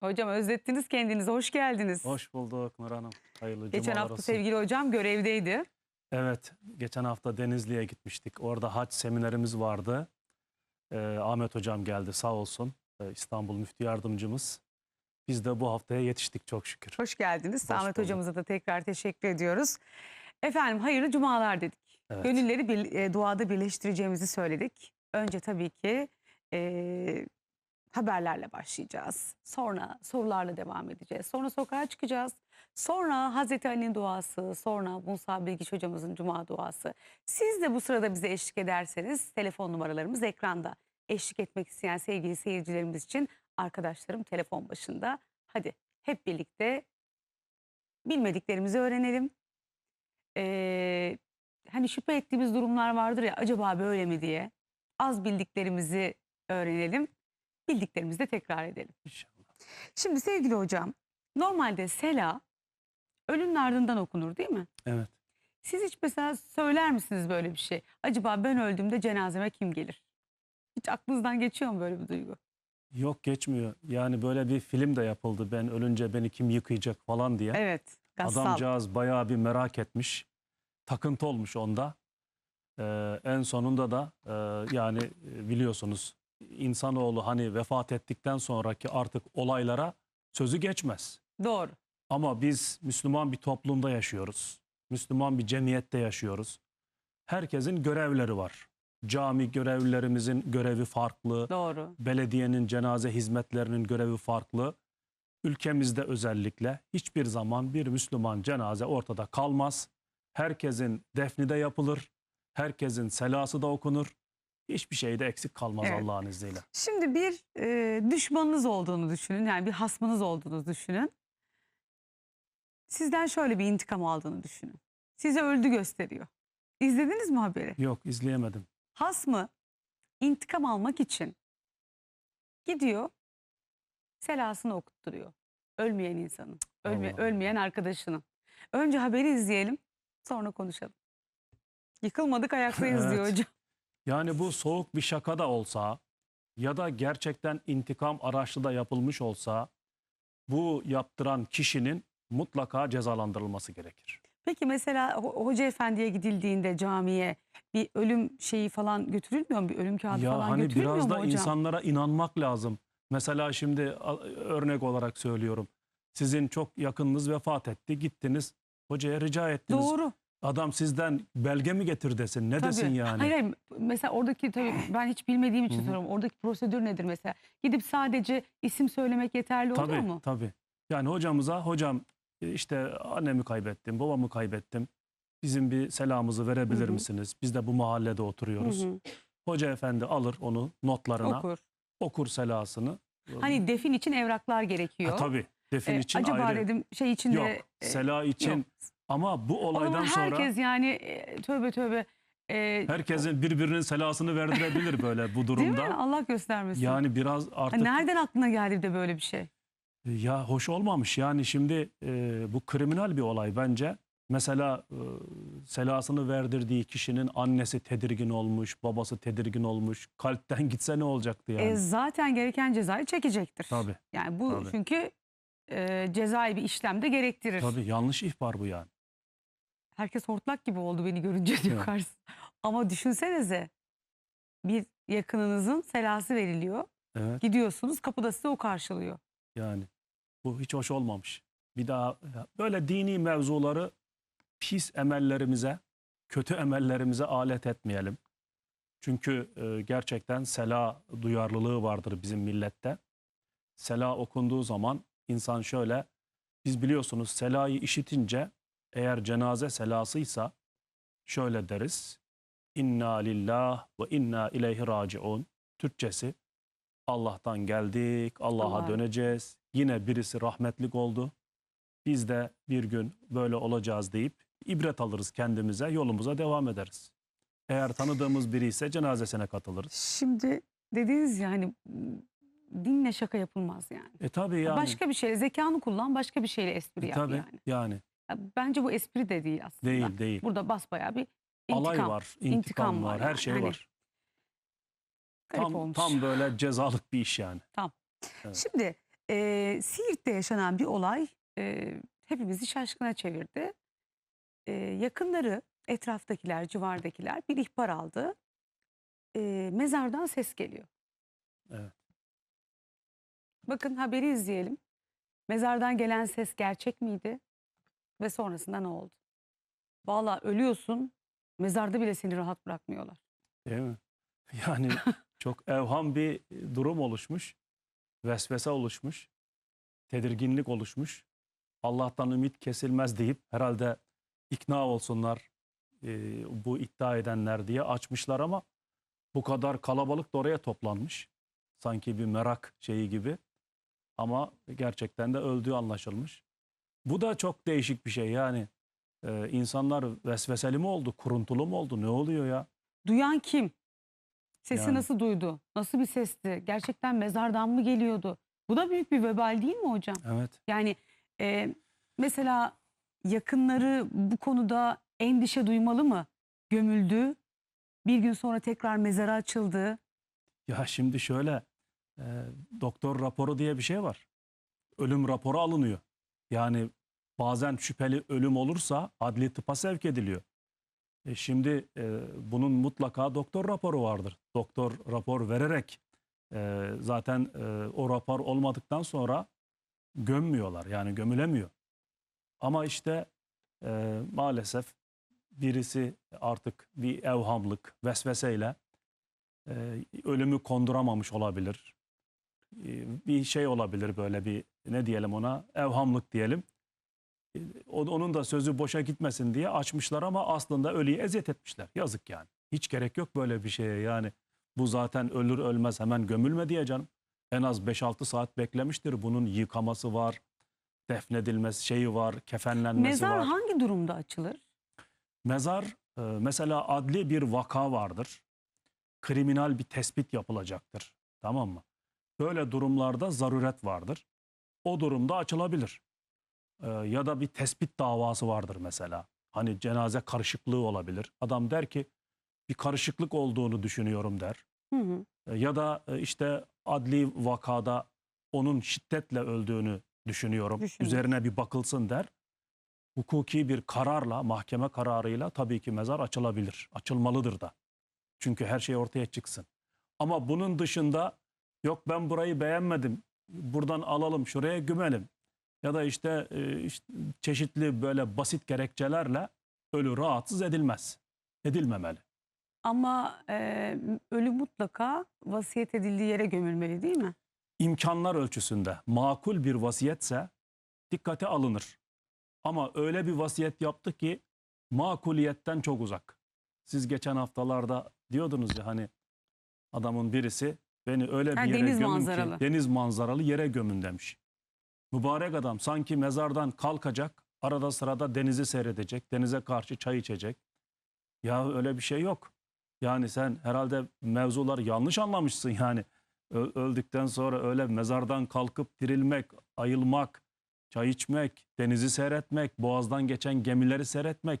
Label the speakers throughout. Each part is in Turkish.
Speaker 1: Hocam özlettiniz kendinizi. Hoş geldiniz.
Speaker 2: Hoş bulduk Nur Hanım. Hayırlı
Speaker 1: Geçen
Speaker 2: cumalar
Speaker 1: hafta
Speaker 2: olsun.
Speaker 1: sevgili hocam görevdeydi.
Speaker 2: Evet, geçen hafta Denizli'ye gitmiştik. Orada hac seminerimiz vardı. Ee, Ahmet Hocam geldi sağ olsun. Ee, İstanbul Müftü Yardımcımız. Biz de bu haftaya yetiştik çok şükür.
Speaker 1: Hoş geldiniz.
Speaker 2: Hoş
Speaker 1: Ahmet
Speaker 2: bulduk.
Speaker 1: hocamıza da tekrar teşekkür ediyoruz. Efendim hayırlı cumalar dedik.
Speaker 2: Evet.
Speaker 1: Gönülleri bir, e, duada birleştireceğimizi söyledik. Önce tabii ki e, haberlerle başlayacağız. Sonra sorularla devam edeceğiz. Sonra sokağa çıkacağız. Sonra Hazreti Ali'nin duası, sonra Musa Bilgiç hocamızın cuma duası. Siz de bu sırada bize eşlik ederseniz telefon numaralarımız ekranda. Eşlik etmek isteyen sevgili seyircilerimiz için arkadaşlarım telefon başında. Hadi hep birlikte bilmediklerimizi öğrenelim. Ee, hani şüphe ettiğimiz durumlar vardır ya acaba böyle mi diye. Az bildiklerimizi öğrenelim. Bildiklerimizi de tekrar edelim.
Speaker 2: İnşallah.
Speaker 1: Şimdi sevgili hocam normalde sela ölünün ardından okunur değil mi?
Speaker 2: Evet.
Speaker 1: Siz hiç mesela söyler misiniz böyle bir şey? Acaba ben öldüğümde cenazeme kim gelir? Hiç aklınızdan geçiyor mu böyle bir duygu?
Speaker 2: Yok geçmiyor. Yani böyle bir film de yapıldı. Ben ölünce beni kim yıkayacak falan diye.
Speaker 1: Evet. Gassal.
Speaker 2: Adamcağız bayağı bir merak etmiş. Takıntı olmuş onda. Ee, en sonunda da e, yani e, biliyorsunuz insanoğlu hani vefat ettikten sonraki artık olaylara sözü geçmez.
Speaker 1: Doğru.
Speaker 2: Ama biz Müslüman bir toplumda yaşıyoruz. Müslüman bir cemiyette yaşıyoruz. Herkesin görevleri var. Cami görevlilerimizin görevi farklı.
Speaker 1: Doğru.
Speaker 2: Belediyenin cenaze hizmetlerinin görevi farklı. Ülkemizde özellikle hiçbir zaman bir Müslüman cenaze ortada kalmaz. Herkesin defni de yapılır. Herkesin selası da okunur. Hiçbir şey de eksik kalmaz
Speaker 1: Evet.
Speaker 2: Allah'ın izniyle.
Speaker 1: Şimdi bir e, düşmanınız olduğunu düşünün. Yani bir hasmınız olduğunu düşünün. Sizden şöyle bir intikam aldığını düşünün. Sizi öldü gösteriyor. İzlediniz mi haberi?
Speaker 2: Yok izleyemedim.
Speaker 1: Hasmı intikam almak için gidiyor selasını okutturuyor. Ölmeyen insanın, ölme,
Speaker 2: Allah.
Speaker 1: ölmeyen arkadaşının. Önce haberi izleyelim sonra konuşalım. Yıkılmadık ayaktayız diyor
Speaker 2: Evet.
Speaker 1: hocam.
Speaker 2: Yani bu soğuk bir şaka da olsa ya da gerçekten intikam araçlı da yapılmış olsa bu yaptıran kişinin mutlaka cezalandırılması gerekir.
Speaker 1: Peki mesela ho- hoca efendiye gidildiğinde camiye bir ölüm şeyi falan götürülmüyor mu? Bir ölüm kağıdı
Speaker 2: Ya
Speaker 1: falan
Speaker 2: hani
Speaker 1: götürülmüyor
Speaker 2: biraz
Speaker 1: mu
Speaker 2: da
Speaker 1: hocam?
Speaker 2: insanlara inanmak lazım. Mesela şimdi a- örnek olarak söylüyorum. Sizin çok yakınınız vefat etti. Gittiniz hocaya rica ettiniz.
Speaker 1: Doğru.
Speaker 2: Adam sizden belge mi getir desin. Ne
Speaker 1: Tabii.
Speaker 2: desin yani?
Speaker 1: Hayır, hayır mesela oradaki tabii ben hiç bilmediğim için soruyorum. Oradaki prosedür nedir mesela? Gidip sadece isim söylemek yeterli
Speaker 2: Tabii
Speaker 1: mu?
Speaker 2: tabii. Yani hocamıza hocam e, işte annemi kaybettim, babamı kaybettim. Bizim bir selamımızı verebilir
Speaker 1: Hı hı.
Speaker 2: misiniz? Biz de bu mahallede oturuyoruz.
Speaker 1: Hı hı.
Speaker 2: Hoca efendi alır onu notlarına, okur,
Speaker 1: Okur.
Speaker 2: selasını.
Speaker 1: Hani defin için evraklar gerekiyor.
Speaker 2: Ha, tabii defin
Speaker 1: Ee,
Speaker 2: için
Speaker 1: acaba
Speaker 2: ayrı.
Speaker 1: dedim şey için
Speaker 2: Yok,
Speaker 1: de e,
Speaker 2: sela için
Speaker 1: yok.
Speaker 2: Ama bu olaydan sonra
Speaker 1: herkes yani e, tövbe tövbe e,
Speaker 2: herkesin birbirinin selasını verdirebilir böyle bu
Speaker 1: değil mi?
Speaker 2: durumda.
Speaker 1: Allah göstermesin.
Speaker 2: Yani biraz artık
Speaker 1: nereden aklına geldi de böyle bir şey?
Speaker 2: Ya hoş olmamış yani şimdi e, bu kriminal bir olay bence. Mesela e, selasını verdirdiği kişinin annesi tedirgin olmuş, babası tedirgin olmuş. Kalpten gitse ne olacaktı yani?
Speaker 1: E, zaten gereken cezayı çekecektir.
Speaker 2: Tabii,
Speaker 1: Yani bu
Speaker 2: tabii.
Speaker 1: çünkü e, cezai bir işlem de gerektirir.
Speaker 2: tabii yanlış ihbar bu yani.
Speaker 1: Herkes hortlak gibi oldu beni görünce diyor karşısında. Ama düşünsenize bir yakınınızın selası veriliyor.
Speaker 2: Evet
Speaker 1: Gidiyorsunuz kapıda size o karşılıyor.
Speaker 2: yani bu hiç hoş olmamış. Bir daha böyle dini mevzuları pis emellerimize, kötü emellerimize alet etmeyelim. Çünkü e, gerçekten sela duyarlılığı vardır bizim millette. Sela okunduğu zaman insan şöyle, biz biliyorsunuz selayı işitince eğer cenaze selasıysa şöyle deriz. İnna lillah ve inna ileyhi raciun. Türkçesi Allah'tan geldik, Allah'a
Speaker 1: Allah'a-
Speaker 2: döneceğiz. Yine birisi rahmetlik oldu. Biz de bir gün böyle olacağız deyip ibret alırız kendimize, yolumuza devam ederiz. Eğer tanıdığımız biri ise cenazesine katılırız.
Speaker 1: Şimdi dediniz ya m, dinle şaka yapılmaz yani.
Speaker 2: E tabii yani.
Speaker 1: Başka bir şeyle zekanı kullan başka bir şeyle espri
Speaker 2: E
Speaker 1: yap
Speaker 2: tabii
Speaker 1: yani.
Speaker 2: yani.
Speaker 1: Bence bu espri de değil aslında.
Speaker 2: Değil değil.
Speaker 1: Burada basbayağı bir intikam.
Speaker 2: Alay var, intikam,
Speaker 1: intikam
Speaker 2: var,
Speaker 1: var
Speaker 2: her
Speaker 1: yani.
Speaker 2: şey
Speaker 1: Hani
Speaker 2: var.
Speaker 1: Garip
Speaker 2: Tam,
Speaker 1: olmuş.
Speaker 2: tam böyle cezalık bir iş yani.
Speaker 1: Şimdi Ee, Siirt'te yaşanan bir olay e, hepimizi şaşkına çevirdi. Ee, yakınları, etraftakiler, civardakiler bir ihbar aldı. Ee, mezardan ses geliyor.
Speaker 2: Evet.
Speaker 1: Bakın haberi izleyelim. Mezardan gelen ses gerçek miydi? Ve sonrasında ne oldu? Vallahi ölüyorsun, mezarda bile seni rahat bırakmıyorlar.
Speaker 2: Değil mi? Yani çok evham bir durum oluşmuş. Vesvese oluşmuş. Tedirginlik oluşmuş. Allah'tan ümit kesilmez deyip herhalde ikna olsunlar e, bu iddia edenler diye açmışlar ama bu kadar kalabalık da oraya toplanmış. Sanki bir merak şeyi gibi. Ama gerçekten de öldüğü anlaşılmış. Bu da çok değişik bir şey yani. e, insanlar vesveseli mi oldu, kuruntulu mu oldu, ne oluyor ya?
Speaker 1: Duyan kim? Sesi
Speaker 2: Yani.
Speaker 1: nasıl duydu? Nasıl bir sesti? Gerçekten mezardan mı geliyordu? Bu da büyük bir vebal değil mi hocam?
Speaker 2: Evet.
Speaker 1: Yani e, mesela yakınları bu konuda endişe duymalı mı? Gömüldü, bir gün sonra tekrar mezara açıldı.
Speaker 2: Ya şimdi şöyle e, doktor raporu diye bir şey var. Ölüm raporu alınıyor. Yani bazen şüpheli ölüm olursa adli tıpa sevk ediliyor. E şimdi e, bunun mutlaka doktor raporu vardır. Doktor rapor vererek e, zaten e, o rapor olmadıktan sonra gömmüyorlar. Yani gömülemiyor. Ama işte e, maalesef birisi artık bir evhamlık, vesveseyle e, ölümü konduramamış olabilir. E, bir şey olabilir böyle bir ne diyelim ona evhamlık diyelim. E, o- Onun da sözü boşa gitmesin diye açmışlar ama aslında ölüyü eziyet etmişler. Yazık yani. Hiç gerek yok böyle bir şeye yani. Bu zaten ölür ölmez hemen gömülme diye canım. En az 5-6 saat beklemiştir. Bunun yıkaması var, defnedilmesi şeyi var, kefenlenmesi
Speaker 1: Mezar
Speaker 2: var.
Speaker 1: hangi durumda açılır?
Speaker 2: Mezar e, mesela adli bir vaka vardır. Kriminal bir tespit yapılacaktır. Tamam mı? Böyle durumlarda zaruret vardır. O durumda açılabilir. E, ya da bir tespit davası vardır mesela. Hani cenaze karışıklığı olabilir. Adam der ki bir karışıklık olduğunu düşünüyorum der.
Speaker 1: Hı hı.
Speaker 2: E, ya da e, işte adli vakada onun şiddetle öldüğünü düşünüyorum.
Speaker 1: Düşünüyorsun.
Speaker 2: Üzerine bir bakılsın der. Hukuki bir kararla, mahkeme kararıyla tabii ki mezar açılabilir. Açılmalıdır da. Çünkü her şey ortaya çıksın. Ama bunun dışında yok ben burayı beğenmedim. Buradan alalım, şuraya gömelim. Ya da işte, e, işte çeşitli böyle basit gerekçelerle ölü rahatsız edilmez. Edilmemeli.
Speaker 1: Ama e, ölü mutlaka vasiyet edildiği yere gömülmeli değil mi?
Speaker 2: imkanlar ölçüsünde makul bir vasiyetse dikkate alınır. Ama öyle bir vasiyet yaptı ki makuliyetten çok uzak. Siz geçen haftalarda diyordunuz ya hani adamın birisi beni öyle bir
Speaker 1: Ha,
Speaker 2: yere
Speaker 1: deniz
Speaker 2: gömün
Speaker 1: manzaralı.
Speaker 2: ki deniz manzaralı yere gömün demiş. Mübarek adam sanki mezardan kalkacak arada sırada denizi seyredecek denize karşı çay içecek. Ya öyle bir şey yok. Yani sen herhalde mevzuları yanlış anlamışsın yani. Ö- öldükten sonra öyle mezardan kalkıp dirilmek, ayılmak, çay içmek, denizi seyretmek, boğazdan geçen gemileri seyretmek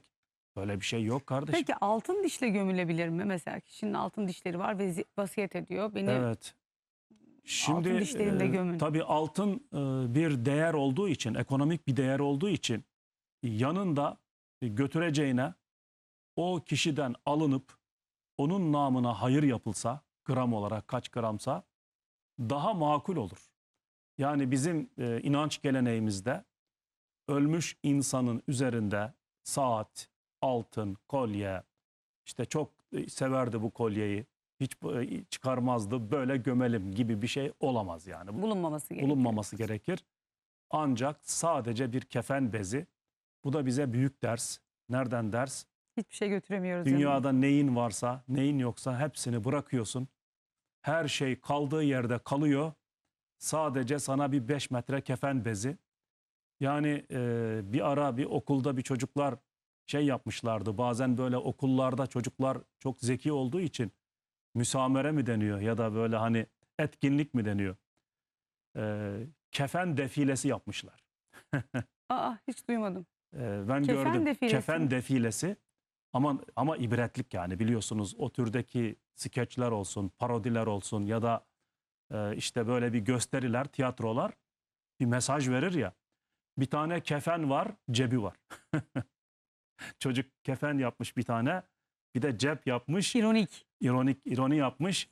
Speaker 2: böyle bir şey yok kardeşim.
Speaker 1: Peki altın dişle gömülebilir mi? Mesela kişinin altın dişleri var ve vasiyet ediyor. Beni
Speaker 2: Evet. Şimdi
Speaker 1: dişlerimle
Speaker 2: e,
Speaker 1: gömün.
Speaker 2: tabii altın e, bir değer olduğu için, ekonomik bir değer olduğu için yanında götüreceğine o kişiden alınıp onun namına hayır yapılsa, gram olarak kaç gramsa daha makul olur. Yani bizim e, inanç geleneğimizde ölmüş insanın üzerinde saat, altın, kolye, işte çok e, severdi bu kolyeyi, hiç e, çıkarmazdı, böyle gömelim gibi bir şey olamaz yani. Bu
Speaker 1: bulunmaması gerekiyor.
Speaker 2: bulunmaması gerekir. Ancak sadece bir kefen bezi, bu da bize büyük ders. Nereden ders?
Speaker 1: Hiçbir şey götüremiyoruz.
Speaker 2: Dünyada neyin varsa, neyin yoksa hepsini bırakıyorsun. Her şey kaldığı yerde kalıyor. Sadece sana bir 5 metre kefen bezi. Yani e, bir ara bir okulda bir çocuklar şey yapmışlardı. Bazen böyle okullarda çocuklar çok zeki olduğu için müsamere mi deniyor ya da böyle hani etkinlik mi deniyor? E, kefen defilesi yapmışlar.
Speaker 1: Aa hiç duymadım.
Speaker 2: Ee, ben
Speaker 1: Kefen
Speaker 2: gördüm.
Speaker 1: defilesi
Speaker 2: Kefen defilesi. Ama ama ibretlik yani biliyorsunuz o türdeki skeçler olsun, parodiler olsun ya da e, işte böyle bir gösteriler, tiyatrolar bir mesaj verir ya. Bir tane kefen var, cebi var. Çocuk kefen yapmış bir tane. Bir de cep yapmış.
Speaker 1: İronik.
Speaker 2: ironik ironi yapmış.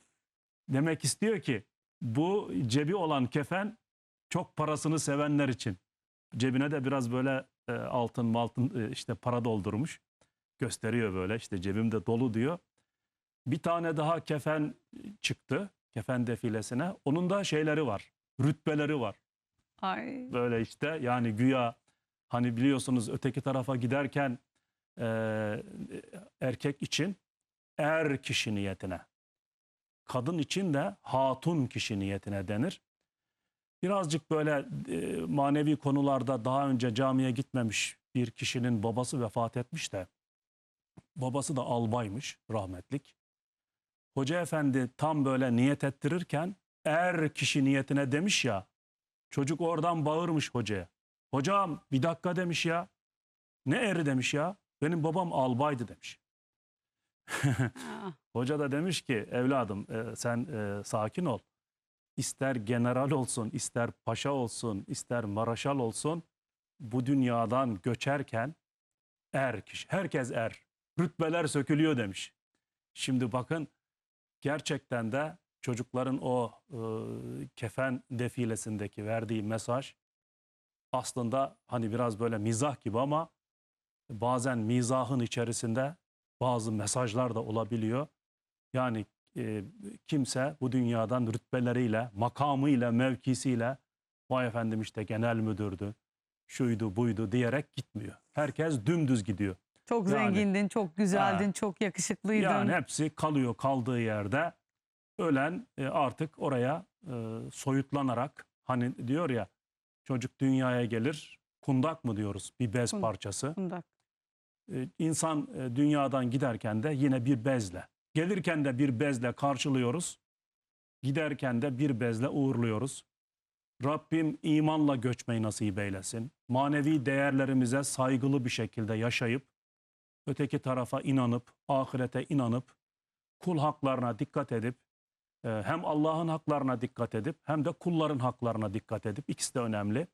Speaker 2: Demek istiyor ki bu cebi olan kefen çok parasını sevenler için. Cebine de biraz böyle e, altın maltın e, işte para doldurmuş. Gösteriyor böyle işte cebimde dolu diyor. Bir tane daha kefen çıktı. Kefen defilesine. Onun da şeyleri var. Rütbeleri var.
Speaker 1: Ay.
Speaker 2: Böyle işte yani güya hani biliyorsunuz öteki tarafa giderken e, erkek için er kişi niyetine. Kadın için de hatun kişi niyetine denir. Birazcık böyle e, manevi konularda daha önce camiye gitmemiş bir kişinin babası vefat etmiş de babası da albaymış rahmetlik. Hoca efendi tam böyle niyet ettirirken er kişi niyetine demiş ya çocuk oradan bağırmış hocaya. Hocam bir dakika demiş ya. Ne eri demiş ya. Benim babam albaydı demiş. Hoca da demiş ki evladım e, sen e, sakin ol. İster general olsun, ister paşa olsun, ister maraşal olsun bu dünyadan göçerken er kişi, herkes er. Rütbeler sökülüyor demiş. Şimdi bakın gerçekten de çocukların o e, kefen defilesindeki verdiği mesaj aslında hani biraz böyle mizah gibi ama bazen mizahın içerisinde bazı mesajlar da olabiliyor. Yani e, kimse bu dünyadan rütbeleriyle, makamıyla, mevkisiyle vay efendim işte genel müdürdü, şuydu buydu diyerek gitmiyor. Herkes dümdüz gidiyor.
Speaker 1: çok
Speaker 2: Yani-
Speaker 1: zengindin, çok güzeldin, çok yakışıklıydın.
Speaker 2: Yani hepsi kalıyor kaldığı yerde. Ölen e, artık oraya e, soyutlanarak hani diyor ya çocuk dünyaya gelir kundak mı diyoruz bir bez
Speaker 1: Kun-
Speaker 2: parçası.
Speaker 1: Kundak.
Speaker 2: E, insan e, dünyadan giderken de yine bir bezle. Gelirken de bir bezle karşılıyoruz. Giderken de bir bezle uğurluyoruz. Rabbim imanla göçmeyi nasip eylesin. Manevi değerlerimize saygılı bir şekilde yaşayıp öteki tarafa inanıp, ahirete inanıp, kul haklarına dikkat edip, e, hem Allah'ın haklarına dikkat edip hem de kulların haklarına dikkat edip ikisi de önemli.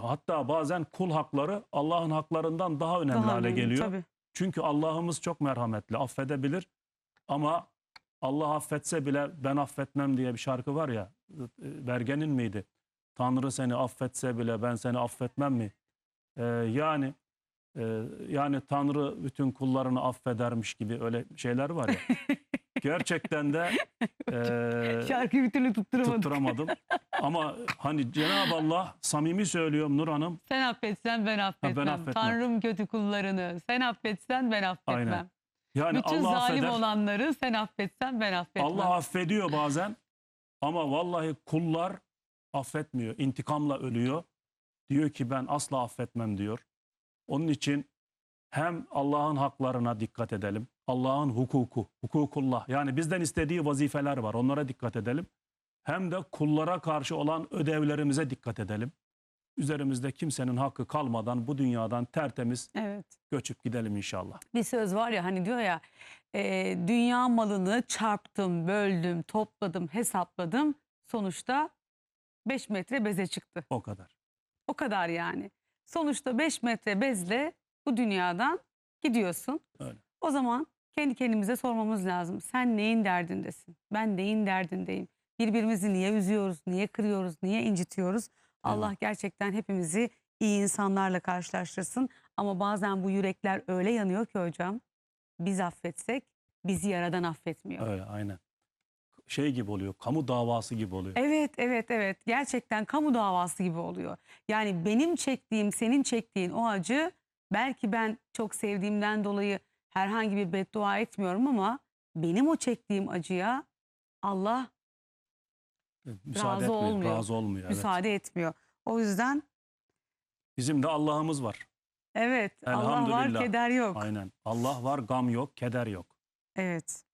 Speaker 2: Hatta bazen kul hakları Allah'ın haklarından daha önemli
Speaker 1: Daha
Speaker 2: hale
Speaker 1: önemli,
Speaker 2: geliyor.
Speaker 1: Tabii.
Speaker 2: Çünkü Allah'ımız çok merhametli, affedebilir. Ama Allah affetse bile ben affetmem diye bir şarkı var ya, Bergen'in miydi? Tanrı seni affetse bile ben seni affetmem mi? Ee, yani e, yani Tanrı bütün kullarını affedermiş gibi öyle şeyler var ya. Gerçekten de e,
Speaker 1: Şarkıyı bir türlü tutturamadık.
Speaker 2: tutturamadım. Ama hani Cenab-ı Allah samimi söylüyorum Nur Hanım.
Speaker 1: Sen affetsen ben affetmem.
Speaker 2: affetmem.
Speaker 1: Tanrım kötü kullarını. Sen affetsen ben affetmem.
Speaker 2: Aynen. Yani
Speaker 1: Bütün
Speaker 2: Allah
Speaker 1: zalim
Speaker 2: affeder.
Speaker 1: olanları sen affetsen ben affetmem.
Speaker 2: Allah affediyor bazen ama vallahi kullar affetmiyor. İntikamla ölüyor. Diyor ki ben asla affetmem diyor. Onun için hem Allah'ın haklarına dikkat edelim. Allah'ın hukuku, hukukullah. Yani bizden istediği vazifeler var. Onlara dikkat edelim. Hem de kullara karşı olan ödevlerimize dikkat edelim. Üzerimizde kimsenin hakkı kalmadan bu dünyadan tertemiz
Speaker 1: Evet.
Speaker 2: göçüp gidelim inşallah.
Speaker 1: Bir söz var ya hani diyor ya e, dünya malını çarptım, böldüm, topladım, hesapladım. Sonuçta 5 metre beze çıktı.
Speaker 2: O kadar.
Speaker 1: O kadar yani. Sonuçta 5 metre bezle bu dünyadan gidiyorsun.
Speaker 2: Öyle.
Speaker 1: O zaman kendi kendimize sormamız lazım. Sen neyin derdindesin? Ben neyin derdindeyim? Birbirimizi niye üzüyoruz? Niye kırıyoruz? Niye incitiyoruz? Allah gerçekten hepimizi iyi insanlarla karşılaştırsın. Ama bazen bu yürekler öyle yanıyor ki hocam. Biz affetsek bizi yaradan affetmiyor.
Speaker 2: Öyle aynen. Şey gibi oluyor. Kamu davası gibi oluyor.
Speaker 1: Evet, evet, evet. Gerçekten kamu davası gibi oluyor. Yani benim çektiğim, senin çektiğin o acı belki ben çok sevdiğimden dolayı herhangi bir beddua etmiyorum ama benim o çektiğim acıya Allah
Speaker 2: müsaade
Speaker 1: razı
Speaker 2: etmiyor,
Speaker 1: olmuyor.
Speaker 2: razı olmuyor. evet.
Speaker 1: müsaade etmiyor. O yüzden
Speaker 2: Bizim de Allah'ımız var.
Speaker 1: evet Allah var keder yok.
Speaker 2: Aynen. Allah var, gam yok, keder yok.
Speaker 1: Evet.